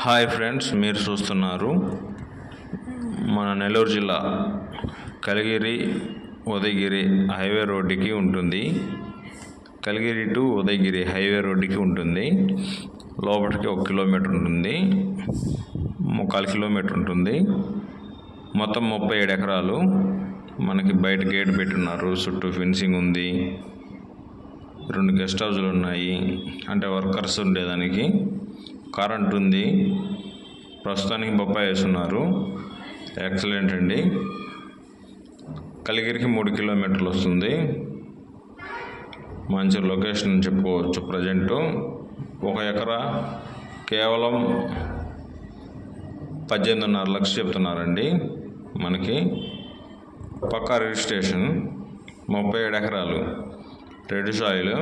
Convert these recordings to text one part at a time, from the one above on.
Hi friends మీరు చూస్తున్నారు మన నెల్లూరు జిల్లా కలిగిరి ఉదయగిరి హైవే రోడ్డుకి ఉంటుంది. కలిగిరి టు ఉదయగిరి హైవే రోడ్డుకి ఉంటుంది. లోపలికి ఒక కిలోమీటర్ ఉంటుంది. ముక్కాలు కిలోమీటర్ ఉంటుంది. మొత్తం ముప్పై ఏడు ఎకరాలు మనకి బయట గేట్ పెట్టున్నారు చుట్టూ ఫెన్సింగ్ ఉంది. రెండు గెస్ట్ హౌస్లు ఉన్నాయి. అంటే వర్కర్స్ ఉండేదానికి. కరెంట్ ఉంది ప్రస్తుతానికి బొప్పాయి వేస్తున్నారు. ఎక్సలెంట్ అండి. కలిగిరికి మూడు కిలోమీటర్లు వస్తుంది. మంచి లొకేషన్ చెప్పుకోవచ్చు ప్రజెంటు ఒక ఎకరా కేవలం పద్దెనిమిదిన్నర లక్షలు చెప్తున్నారండి మనకి. పక్కా రిజిస్ట్రేషన్ ముప్పై ఏడు ఎకరాలు. రెడ్ సాయిల్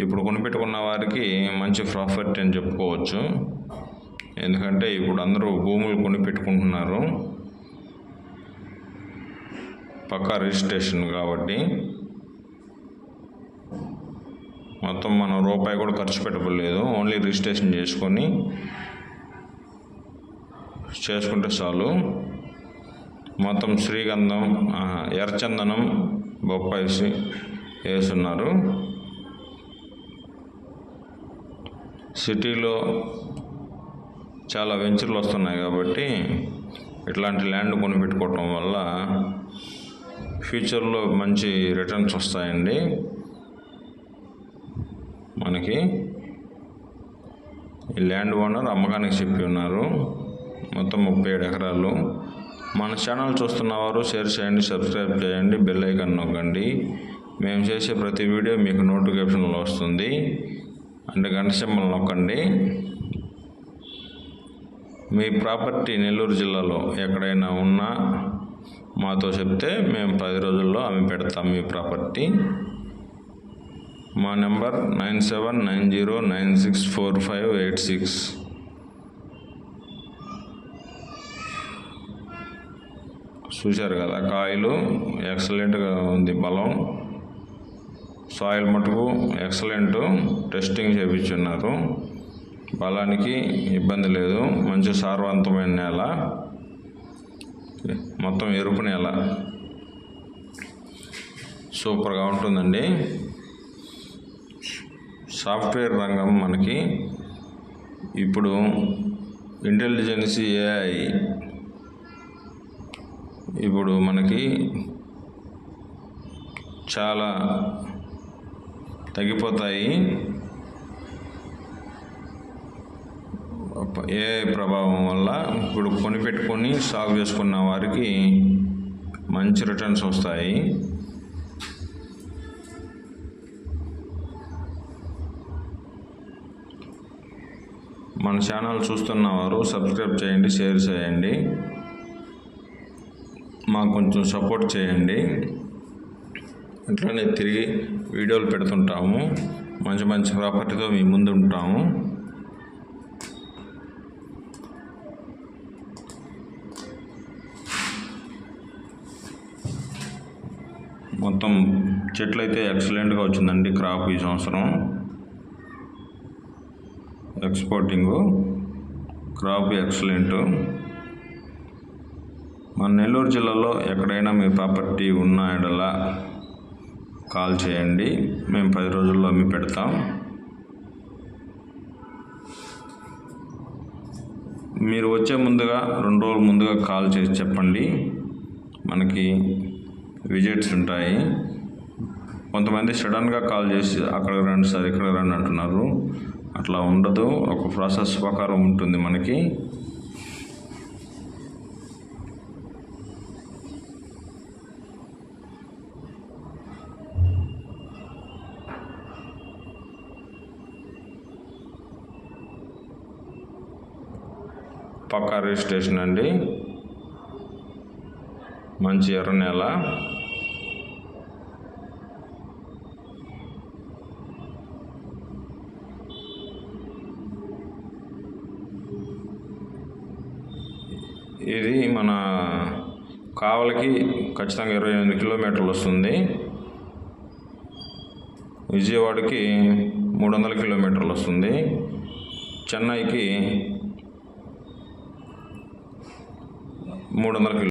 ఇప్పుడు కొనిపెట్టుకున్న వారికి మంచి ప్రాఫిట్ అని చెప్పుకోవచ్చు. ఎందుకంటే ఇప్పుడు అందరూ భూములు కొనిపెట్టుకుంటున్నారు. పక్కా రిజిస్ట్రేషన్ కాబట్టి. మొత్తం మనం రూపాయి కూడా ఖర్చు పెట్టలేదు ఓన్లీ రిజిస్ట్రేషన్ చేసుకొని చేసుకుంటే చాలు. మొత్తం శ్రీగంధం ఎర్రచందనం బొప్పాయి వేస్తున్నారు. సిటీలో చాలా వెంచర్లు వస్తున్నాయి కాబట్టి ఇట్లాంటి ల్యాండ్ కొనిపెట్టుకోవటం వల్ల ఫ్యూచర్లో మంచి రిటర్న్స్ వస్తాయండి. మనకి ఈ ల్యాండ్ ఓనర్ అమ్మకానికి చెప్పి ఉన్నారు. మొత్తం ముప్పై ఏడు ఎకరాలు. మన ఛానల్ చూస్తున్న వారు షేర్ చేయండి సబ్స్క్రైబ్ చేయండి బెల్ ఐకాన్ నొక్కండి. మేము చేసే ప్రతి వీడియో మీకు నోటిఫికేషన్లో వస్తుంది. అంటే గంట సింబల్ నొక్కండి. మీ ప్రాపర్టీ నెల్లూరు జిల్లాలో ఎక్కడైనా ఉన్నా మాతో చెప్తే మేము పది రోజుల్లో అమ్మి పెడతాం మీ ప్రాపర్టీ. మా number nine seven nine zero nine six four five eight six. చూశారు కదా కాయలు. ఎక్సలెంట్గా ఉంది బలం. సాయిల్ మటుకు ఎక్సలెంట్ టెస్టింగ్ చేయించున్నారు బలానికి ఇబ్బంది లేదు. మంచి సారవంతమైన నేల. మొత్తం ఎరుపు నేల. సూపర్గా ఉంటుందండి. సాఫ్ట్వేర్ రంగం మనకి ఇప్పుడు ఇంటెలిజెన్స్ ఏఐ. ఇప్పుడు మనకి చాలా తగ్గిపోతాయి. ఏ ప్రభావం వల్ల ఇప్పుడు కొనిపెట్టుకొని సాగు చేసుకున్న వారికి మంచి రిటర్న్స్ వస్తాయి. మన ఛానల్ చూస్తున్న వారు సబ్స్క్రైబ్ చేయండి షేర్ చేయండి. మాకు కొంచెం సపోర్ట్ చేయండి. ఇట్లానే తిరిగి వీడియోలు పెడుతుంటాము. మంచి మంచి ప్రాపర్టీతో మీ ముందు ఉంటాము మొత్తం చెట్లు అయితే ఎక్సలెంట్గా వచ్చిందండి క్రాప్ ఈ సంవత్సరం. ఎక్స్పోర్టింగు. Crop excellent. మన నెల్లూరు జిల్లాలో ఎక్కడైనా మీ ప్రాపర్టీ ఉన్న కాల్ చేయండి. మేము పది రోజుల్లో అమ్మి పెడతాం. మీరు వచ్చే ముందుగా రెండు రోజుల ముందుగా కాల్ చేసి చెప్పండి. మనకి విజిట్స్ ఉంటాయి. కొంతమంది సడన్గా కాల్ చేసి అక్కడికి రండి సార్ ఇక్కడ రండి అంటున్నారు. అట్లా ఉండదు. ఒక ప్రాసెస్ ప్రకారం ఉంటుంది మనకి. పక్కా రిజిస్ట్రేషన్ అండి. మంచి ఎర్ర నేల. ఇది మన కావలికి ఖచ్చితంగా ఇరవై ఎనిమిది కిలోమీటర్లు వస్తుంది. విజయవాడకి మూడు వందల కిలోమీటర్లు వస్తుంది. చెన్నైకి మూడు వందల కిలో